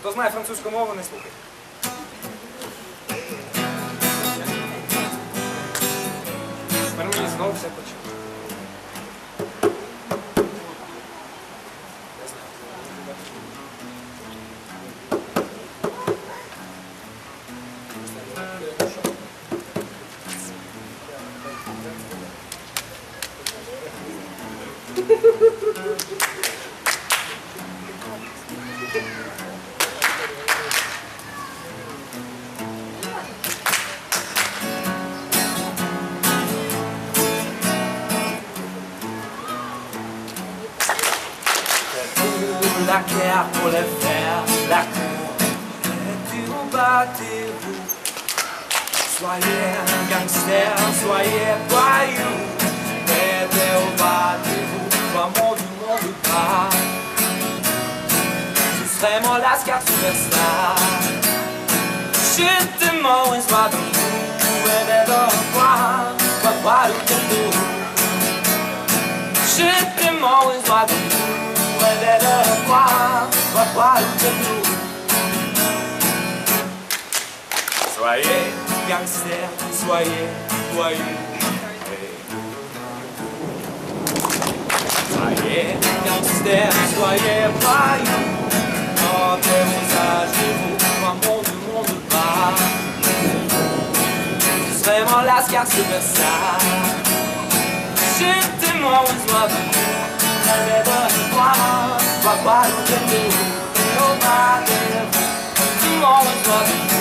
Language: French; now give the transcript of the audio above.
Хто знає французьку мову, не слухай. Тепер мені знову все почало. la laquea pour faire la cour Et puis battez-vous Soyez un gangster, soyez voyou Aidez au battez-vous, amor du monde pas Tu serais mon lascar superstar Shit, the morning's what the moon Aidez au revoir, va voir le tableau Shit, the morning's what the moon debe. Soyez gangster, soyez voyous. Soyez gangster, soyez voyous. Quand vos âges de vous, mon du monde part. Vraiment la car c'est ça. Shit, the moment was loving. fuck.